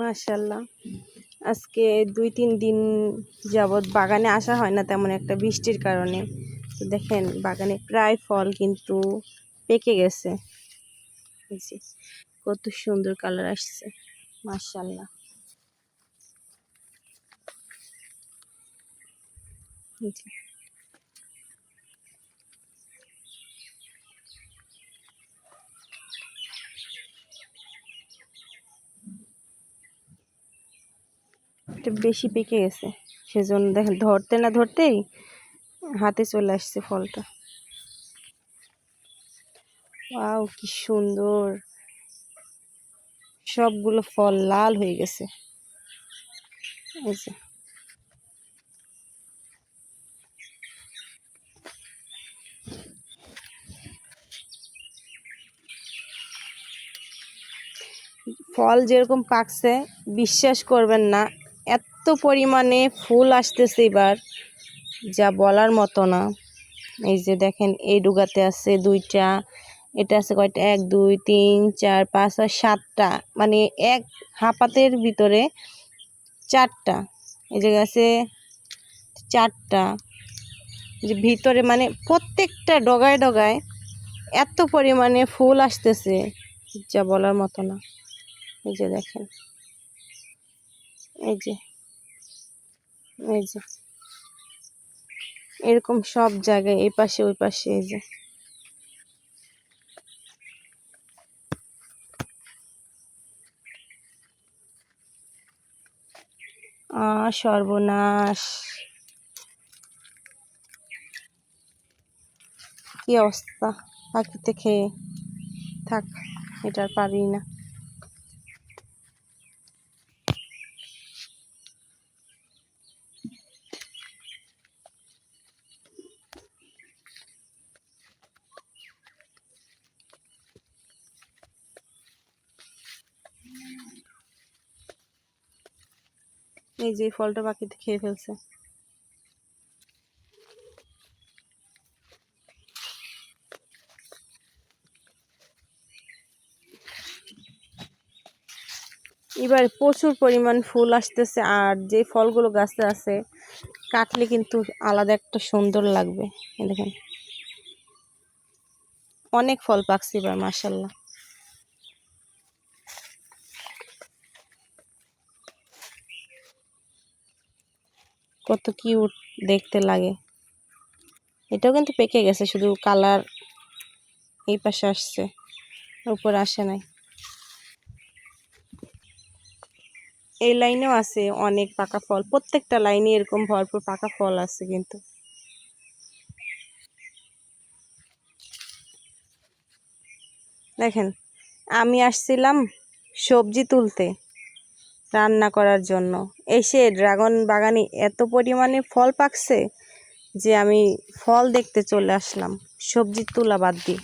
মাশাল্লাহ আজকে দুই, তিন দিন যাবৎ বাগানে আসা হয় না তেমন একটা বৃষ্টির কারণে। তো দেখেন, বাগানে প্রায় ফল কিন্তু পেকে গেছে। কত সুন্দর কালার আসছে মাশাল্লাহ একটু বেশি পেকে গেছে। সেজন্য দেখেন, ধরতে না ধরতেই হাতে চলে আসছে ফলটা। ওয়াও, কি সুন্দর। সবগুলো ফল লাল হয়ে গেছে। ফল যেরকম পাকছে, বিশ্বাস করবেন না পরিমাণে ফুল আসতেছে এবার, যা বলার মতো না। এই যে দেখেন, এই ডুগাতে আছে দুইটা, এটা আছে কয়টা? এক, দুই, তিন, চার, পাঁচ, ছয়, সাতটা। মানে এক হাঁপাতের ভিতরে চারটা। এই জায়গায় আছে চারটা। যে ভিতরে মানে প্রত্যেকটা ডগায় ডগায় এত পরিমাণে ফুল আসতেছে, যা বলার মতো না। এই যে দেখেন। এই যে এই যে। এরকম সব জায়গায়, এই পাশে, ওই পাশে, এই যে। সর্বনাশ। কি অবস্থা? পাখিতে খেয়ে থাক, এটা পারি না। এই যে ফলটা পাখিতে খেয়ে ফেলছে। এবার প্রচুর পরিমাণ ফুল আসতেছে আর যে ফলগুলো গাছে আছে, কাটলে কিন্তু আলাদা একটা সুন্দর লাগবে। দেখেন। অনেক ফল পাকছে এবার মাসাল্লাহ কত কিউট দেখতে লাগে। এটাও কিন্তু পেকে গেছে, শুধু কালার এই পাশে আসছে, উপর আসে নাই। এই লাইনেও আছে অনেক পাকা ফল, প্রত্যেকটা লাইনে এরকম ভরপুর পাকা ফল আছে কিন্তু। দেখেন, আমি আসছিলাম সবজি তুলতে। রান্না করার জন্য। এসে ড্রাগন বাগানে এত পরিমাণে ফল পাকছে যে আমি ফল দেখতে চলে আসলাম, সবজি তোলা বাদ দিয়ে।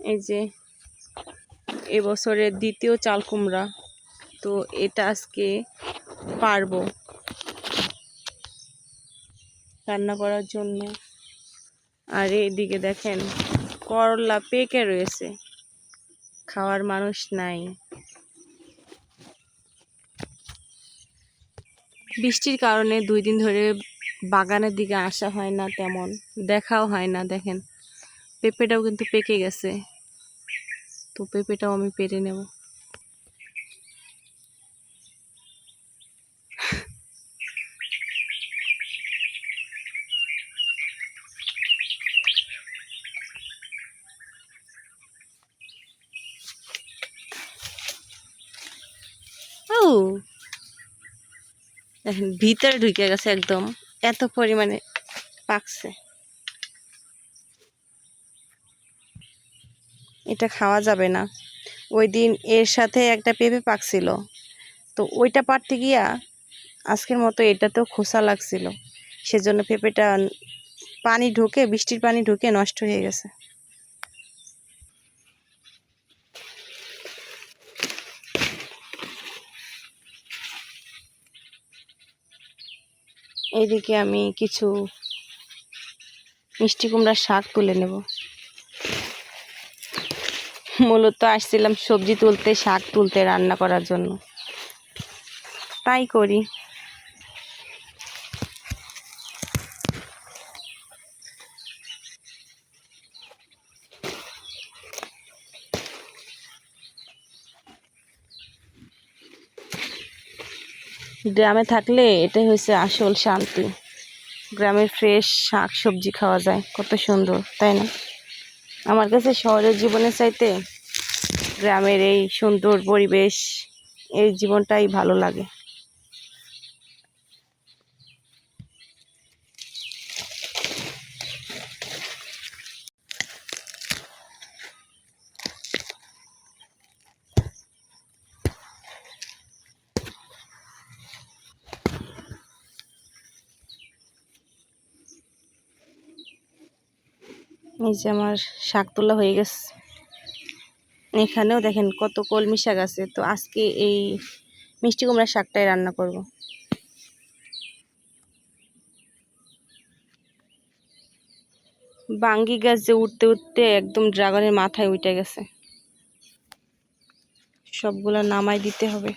এই যে এবছরের দ্বিতীয় চাল কুমড়া। তো এটা আজকে পারব রান্না করার জন্য। আর এদিকে দেখেন, করলা পেকে রয়েছে। খাওয়ার মানুষ নাই। বৃষ্টির কারণে দুই দিন ধরে বাগানের দিকে আসা হয় না তেমন, দেখাও হয় না, দেখেন। পেঁপেটাও কিন্তু পেকে গেছে। তো পেঁপেটাও আমি পেরে নেব। দেখেন, ভিতরে ঢুকে গেছে একদম। এত পরিমাণে পাকছে। এটা খাওয়া যাবে না। ওই দিন এর সাথে একটা পেঁপে পাকছিল। তো ওইটা পারতে গিয়া আজকের মতো এটাতেও খোসা লাগছিল। সেজন্য পেঁপেটা পানি ঢুকে, বৃষ্টির পানি ঢুকে নষ্ট হয়ে গেছে। এইদিকে আমি কিছু মিষ্টি কুমড়ার শাক তুলে নেব। মূলত আসছিলাম সবজি তুলতে, শাক তুলতে, রান্না করার জন্য। তাই করি। গ্রামে থাকলে এটাই হয়েছে আসল শান্তি। গ্রামের ফ্রেশ শাক সবজি খাওয়া যায়, কত সুন্দর, তাই না? আমার কাছে শহরের জীবনের চাইতে গ্রামের এই সুন্দর পরিবেশ, এই জীবনটাই ভালো লাগে। এই যে আমার শাক তোলা হয়ে গেছে। এখানেও দেখেন কত কলমি শাক আছে। তো আজকে এই মিষ্টি কুমড়ার শাকটাই রান্না করব। বাঙ্গি গাছ যে উঠতে উঠতে একদম ড্রাগনের মাথায় উঠে গেছে। সবগুলো নামাই দিতে হবে।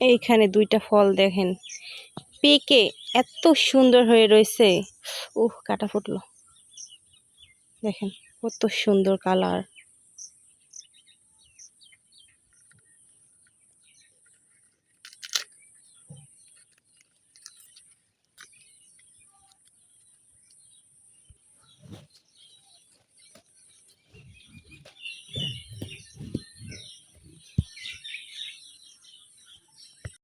এইখানে দুইটা ফল দেখেন। পেকে এত সুন্দর হয়ে রয়েছে। উহ, কাটা ফুটলো। দেখেন, কত সুন্দর কালার।